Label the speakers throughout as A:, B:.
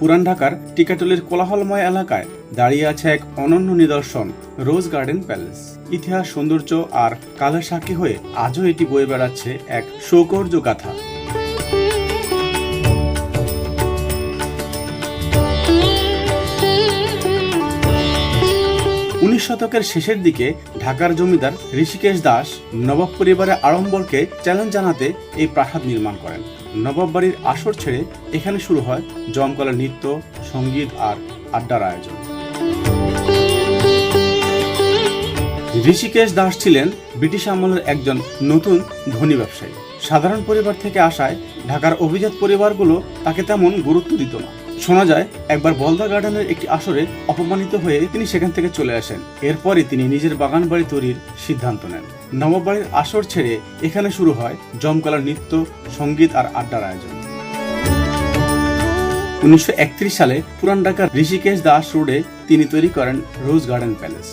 A: পুরান ঢাকার টিকাটলির কোলাহলময় এলাকায় দাঁড়িয়ে আছে এক অনন্য নিদর্শন, রোজ গার্ডেন প্যালেস। ইতিহাস, সৌন্দর্য আর কালের সাক্ষী হয়ে আজও এটি বয়ে বেড়াচ্ছে এক সৌকর্য গাথা। উনিশ শতকের শেষের দিকে ঢাকার জমিদার ঋষিকেশ দাস নবাব পরিবারের আড়ম্বরকে চ্যালেঞ্জ জানাতে এই প্রাসাদ নির্মাণ করেন। নবাব বাড়ির আসর ছেড়ে এখানে শুরু হয় জমকলা নৃত্য, সংগীত আর আড্ডার আয়োজন। ঋষিকেশ দাস ছিলেন ব্রিটিশ আমলের একজন নতুন ধনী ব্যবসায়ী। সাধারণ পরিবার থেকে আসায় ঢাকার অভিজাত পরিবারগুলো তাকে তেমন গুরুত্ব দিত না। শোনা যায়, একবার বলদা গার্ডেনের একটি আসরে অপমানিত হয়ে তিনি সেখান থেকে চলে আসেন। এরপরই তিনি নিজের বাগান বাড়ি তৈরির সিদ্ধান্ত নেন। নবাব বাড়ির আসর ছেড়ে এখানে শুরু হয় জমকালার নৃত্য, সংগীত আর আড্ডার আয়োজন। উনিশশো একত্রিশ সালে পুরান ঢাকার ঋষিকেশ দাস রোডে তিনি তৈরি করেন রোজ গার্ডেন প্যালেস।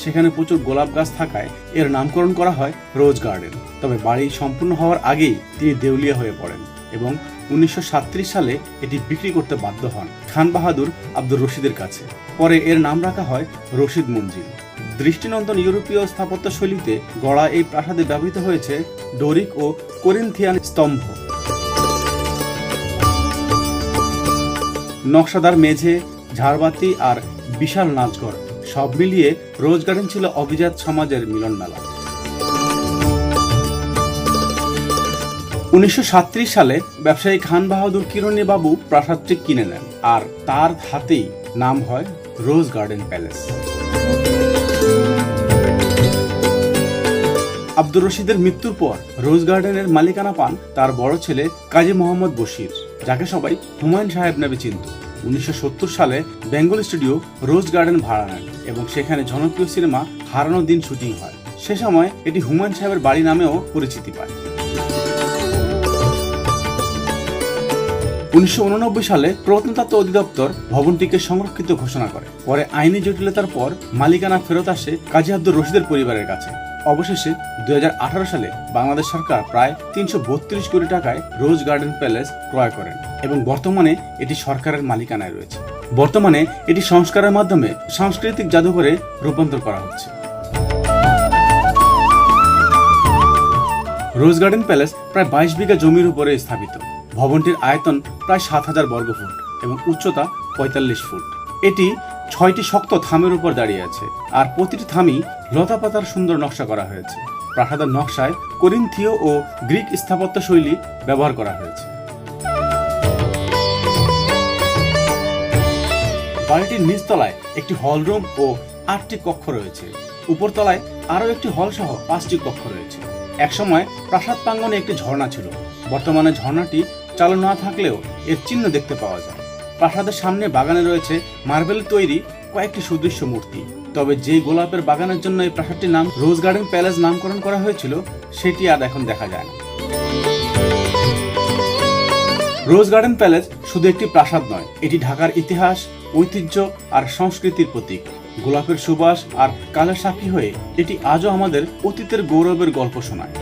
A: সেখানে প্রচুর গোলাপ গাছ থাকায় এর নামকরণ করা হয় রোজ গার্ডেন। তবে বাড়ি সম্পূর্ণ হওয়ার আগেই তিনি দেউলিয়া হয়ে পড়েন এবং উনিশশো সালে এটি বিক্রি করতে বাধ্য হন খান বাহাদুর আব্দুর রশিদের কাছে। পরে এর নাম রাখা হয় রশিদ মঞ্জিল। দৃষ্টিনন্দন ইউরোপীয় স্থাপত্য শৈলীতে গড়া এই প্রাসাদে ব্যবহৃত হয়েছে ডোরিক ও কোরিন্থিয়ান স্তম্ভ। নকশাদার মেঝে, ঝাড়বাতি আর বিশাল নাচঘর সব মিলিয়ে রোজ গার্ডেন ছিল অভিজাত সমাজের মিলন উনিশশো সালে ব্যবসায়ী খান বাহাদুর কিরণী বাবু প্রাসাদটি কিনে নেন আর তার হাতেই নাম হয় রোজ গার্ডেন প্যালেস। আব্দুর রশিদের মৃত্যুর পর রোজ গার্ডেনের মালিকানা পান তার বড় ছেলে কাজী মোহাম্মদ বশির, যাকে সবাই হুমায়ুন সাহেব নামে চিনত। উনিশশো সত্তর সালে বেঙ্গল স্টুডিও রোজ গার্ডেন ভাড়া নেন এবং সেখানে জনপ্রিয় সিনেমা হারানো দিন শুটিং হয়। সে সময় এটি হুমায়ুন সাহেবের বাড়ি নামেও পরিচিতি পায়। উনিশশো উননব্বই সালে প্রত্নতত্ত্ব অধিদপ্তর ভবনটিকে সংরক্ষিত ঘোষণা করে। পরে আইনি জটিলতার পর মালিকানা ফেরত আসে কাজী আব্দুর রশিদের পরিবারের কাছে। অবশেষে দুই সালে বাংলাদেশ সরকার প্রায় তিনশো কোটি টাকায় রোজ গার্ডেন প্যালেস ক্রয় করেন এবং বর্তমানে এটি সরকারের মালিকানায় রয়েছে। বর্তমানে এটি সংস্কারের মাধ্যমে সাংস্কৃতিক জাদুঘরে রূপান্তর করা হচ্ছে। রোজ গার্ডেন প্যালেস প্রায় বাইশ বিঘা জমির উপরে স্থাপিত। ভবনটির আয়তন প্রায় সাত হাজার বর্গফুট এবং উচ্চতা পঁয়তাল্লিশ ফুট। এটি ছয়টি শক্ত থামের উপর দাঁড়িয়ে আছে আর প্রতিটি থামই লতাপাতার সুন্দর নকশা করা হয়েছে। প্রাসাদের নকশায় করিন্থীয় ও গ্রিক স্থাপত্য শৈলী ব্যবহার করা হয়েছে। বাড়িটির নিচতলায় একটি হল রুম ও আটটি কক্ষ রয়েছে। উপরতলায় আরও একটি হল সহ পাঁচটি কক্ষ রয়েছে। একসময় প্রাসাদ প্রাঙ্গনে একটি ঝর্ণা ছিল। বর্তমানে ঝর্ণাটি চালু না থাকলেও এর চিহ্ন দেখতে পাওয়া যায়। প্রাসাদের সামনে বাগানে রয়েছে মার্বেল তৈরি কয়েকটি সুদৃশ্য মূর্তি। তবে যে গোলাপের বাগানের জন্য এই প্রাসাদটির নাম রোজ গার্ডেন প্যালেস নামকরণ করা হয়েছিল, সেটি আর এখন দেখা যায় না। রোজ গার্ডেন প্যালেস শুধু একটি প্রাসাদ নয়, এটি ঢাকার ইতিহাস, ঐতিহ্য আর সংস্কৃতির প্রতীক। গোলাপের সুবাস আর কালের সাক্ষী হয়ে এটি আজও আমাদের অতীতের গৌরবের গল্প শোনায়।